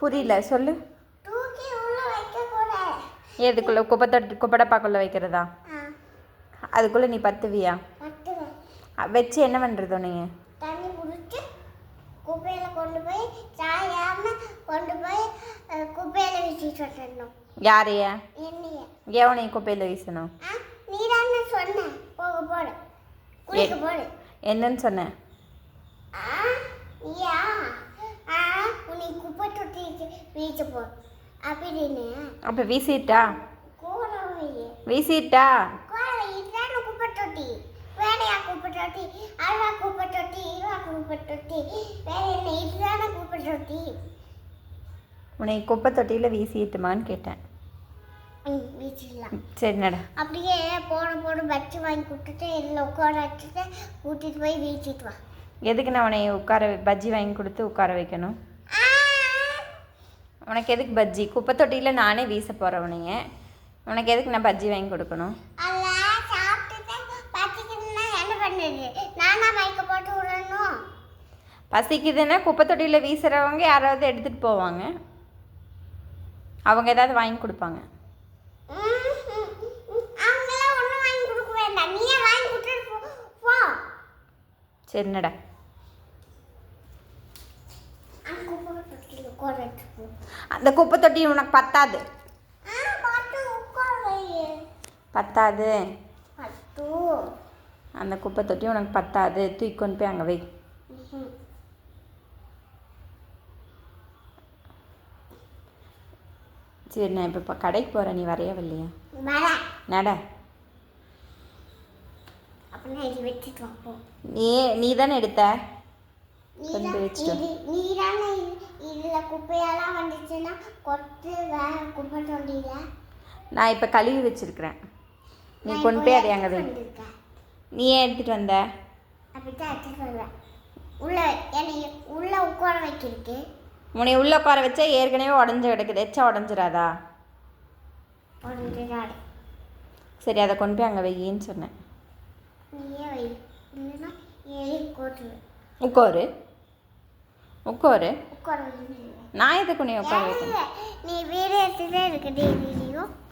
புரியல சொல்லு. எதுக்குள்ள குப்பை தொட்டி குப்படப்பாக்குள்ள வைக்கிறதா? அதுக்குள்ளே நீ பத்துவியா? வச்சு என்ன பண்ணுறதோ நீங்கள் தண்ணி குடிச்சு குப்பையில கொண்டு போய் சாயாம கொண்டு போய் குப்பையில வீசிட்டு வந்துடணும். யாரைய? என்னைய. எவனை குப்பையில் வீசணும்? நீ தானே சொன்ன. போக போடு. குளிக்க போடு. என்னன்னு சொன்னேன் ஆ நீயா? ஆ வீச போ. அப்படின்னு அப்போ வீசிட்டா? வீசிட்டா? உன்னை குப்பை தொட்டியில் வீசிட்டுமான்னு கேட்டேன். ம் வீச்சிடலாம் சரி நட. அப்படியே போன போன பச்சு வாங்கி கொடுத்துட்டு இதில் உட்கார வச்சுட்டு கூட்டிட்டு போய் வீச்சிட்டு வா. எதுக்கு நான் உன்னை உட்கார பஜ்ஜி வாங்கி கொடுத்து உட்கார வைக்கணும்? உனக்கு எதுக்கு பஜ்ஜி? குப்பை தொட்டியில் நானே வீச போகிறேன் உன்னைய உனக்கு எதுக்கு நான் பஜ்ஜி வாங்கி கொடுக்கணும்? பசிக்குதுன்னா குப்பை தொட்டியில் வீசுகிறவங்க யாராவது எடுத்துகிட்டு போவாங்க. அவங்க ஏதாவது வாங்கி கொடுப்பாங்க. அவங்களாம் ஒன்றும் வாங்கி கொடுக்க வேண்டாம் நீயே வாங்கி கொடுத்துட்டு போ போ சரி நட அந்த குப்பை தொட்டியில் உட்கார வச்சு போ அந்த குப்பை தொட்டி உனக்கு பத்தாது. பத்தாது. பத்து. அந்த குப்பை தொட்டி உனக்கு பத்தாது. தூக்கி கொண்டு போய் அங்கே வை. சரி நான் இப்போ கடைக்கு போகிறேன் நீ வரையா இல்லையா வரேன் நட நீ நீ தானே எடுத்த? நீ கொண்டு தான் போய் வச்சுட்டு வா. இது நீ தானே இதில் குப்பையெல்லாம் வந்துச்சுன்னா கொட்டு குப்பை தொண்டியில் நான் இப்போ கழுவி வச்சிருக்கிறேன். நீ கொண்டு போய் அதை அங்கே நீ ஏன் எடுத்துகிட்டு வந்த? அப்படித்தான் எடுத்துட்டு வருவேன். உள்ள என்னை உள்ள உட்கார வைக்கிறதுக்கு. உன்னை உள்ள உட்கார வச்சா ஏற்கனவே உடஞ்சு கிடக்குது. எச்சா நாள் சரி அதை கொண்டு போய் அங்கே வையின்னு சொன்னேன். உட்காரு. உட்காரு. நான் எதுக்கு உன்னை உட்கார நீ வீடியோ